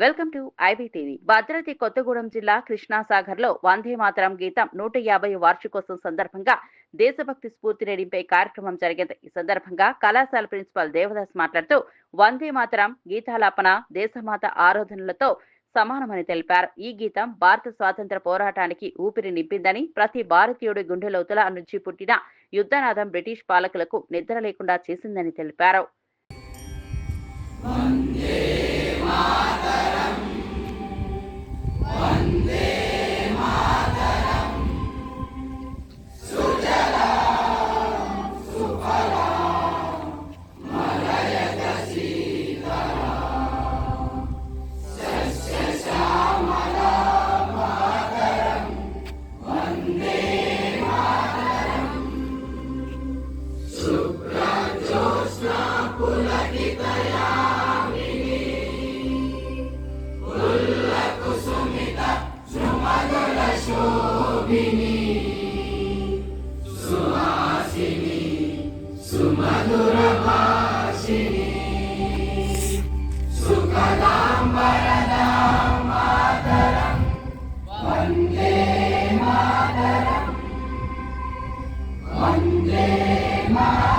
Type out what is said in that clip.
Welcome to IBTV. Bhadradri Kothagudem జిల్లా కృష్ణాసాగర్లో వందే మాతరం గీతం నూట యాభై వార్షికోత్సవం సందర్భంగా దేశభక్తి స్ఫూర్తిని నింపే కార్యక్రమం జరిగింది. ఈ సందర్భంగా కళాశాల ప్రిన్సిపాల్ దేవదాస్ మాట్లాడుతూ వందే మాతరం గీతాలాపన దేశమాత ఆరాధనలతో సమానమని తెలిపారు. ఈ గీతం భారత స్వాతంత్ర పోరాటానికి ఊపిరి నింపిందని ప్రతి భారతీయుడి గుండె లోతుల నుంచి పుట్టిన యుద్ధనాదం బ్రిటిష్ పాలకులకు నిద్ర లేకుండా చేసిందని తెలిపారు. Vande Mataram